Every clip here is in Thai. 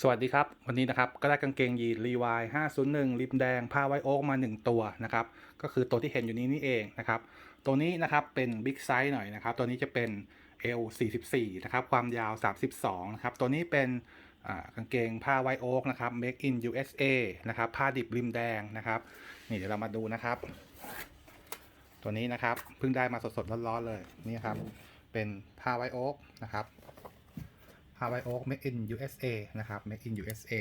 สวัสดีครับ วันนี้นะครับก็ได้กางเกงยีนรีวาย501 ริมแดง ผ้าไวโอ๊กมา 1 ตัวนะครับ ก็คือตัวที่เห็นอยู่นี้นี่เองนะครับ ตัวนี้นะครับเป็นบิ๊กไซส์หน่อยนะครับ ตัวนี้จะเป็น L 44นะครับ ความยาว 32นะครับ ตัวนี้เป็นกางเกงผ้าไวโอ๊กนะครับ Make in USA นะครับ ผ้าดิบริมแดงนะครับ นี่เดี๋ยวเรามาดูนะครับ ตัวนี้นะครับเพิ่งได้มาสดๆร้อนๆเลยนี่ครับ เป็นผ้าไวโอ๊กนะครับ ฮาวายโอ๊ก Make in USA นะครับ Make in USA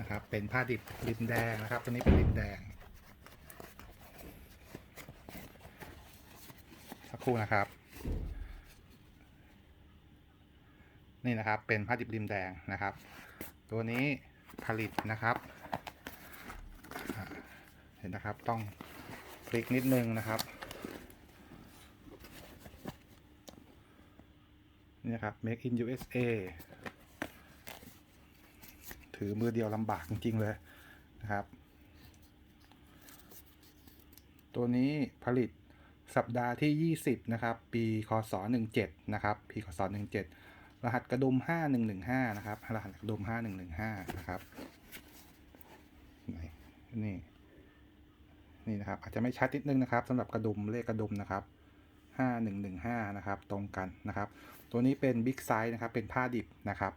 นะครับ เป็นผ้าดิบริมแดงนะครับ ตัวนี้เป็นริมแดง สักครู่นะครับ นี่นะครับ เป็นผ้าดิบริมแดงนะครับ ตัวนี้ผลิตนะครับ เห็นนะครับ ต้องคลิกนิดนึงนะครับ นี่ครับ Make in USA ถือมือเดียวลำบากจริง ๆ เลยนะครับ ตัวนี้ผลิตสัปดาห์ที่ 20 นะครับ ปีคศ17 นะครับ ปีคศ17 รหัสกระดุม 5115 นะครับ รหัสกระดุม 5115 นะครับ นี่ นี่นะครับ อาจจะไม่ชัดนิดนึงนะครับสำหรับกระดุมเลขกระดุมนะครับ 5115 นะครับ ตรงกันนะครับ ตัวนี้เป็นบิ๊กไซส์นะครับ เป็นผ้าดิบนะครับ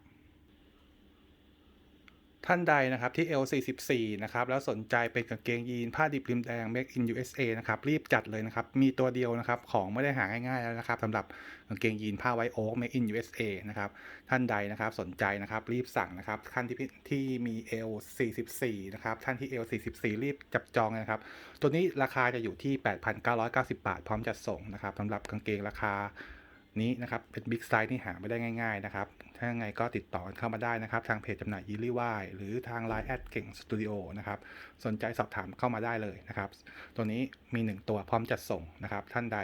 ท่านใดนะครับที่ L44 นะครับแล้วสนใจเป็นกางเกงยีนผ้าดิบริมแดง Make in USA นะครับรีบจัดเลยนะครับ มีตัวเดียวนะครับของไม่ได้หาง่ายๆแล้วนะครับสำหรับกางเกงยีนผ้าไวโอ๊ก Make in USA นะครับท่านใดนะครับสนใจนะครับรีบสั่งนะครับท่านที่ที่มี L44 นะครับท่านที่ L44 รีบจับจองนะครับ ตัวนี้ราคาจะอยู่ที่ 8,990 บาท พร้อมจัดส่งนะครับสำหรับกางเกงราคา นี้นะครับเป็นบิ๊กไซส์ที่หาไม่ได้ง่ายๆนะครับ ถ้ายังไงก็ติดต่อเข้ามาได้นะครับ ทางเพจจำหน่ายยีรี่วายหรือทาง Line แอดเก่งสตูดิโอนะครับ สนใจสอบถามเข้ามาได้เลยนะครับ ตัวนี้มี 1 ตัวพร้อมจัดส่งนะครับ ท่านใด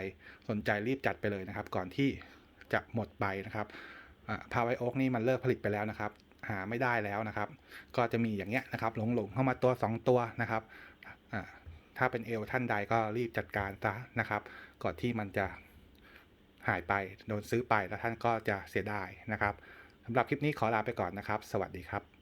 สนใจรีบจัดไปเลยนะครับ ก่อนที่จะหมดไปนะครับพาไวโอ๊กนี่มันเลิกผลิตไปแล้วนะครับ หาไม่ได้แล้วนะครับ ก็จะมีอย่างเงี้ยนะครับ หลงๆเข้ามาตัว 2 ตัวนะครับถ้าเป็นเอลท่านใดก็รีบจัดการซะนะครับ ก่อนที่มันจะ หายไปโดนซื้อไปแล้วท่านก็จะเสียดายนะครับสำหรับคลิปนี้ขอลาไปก่อนนะครับ สวัสดีครับ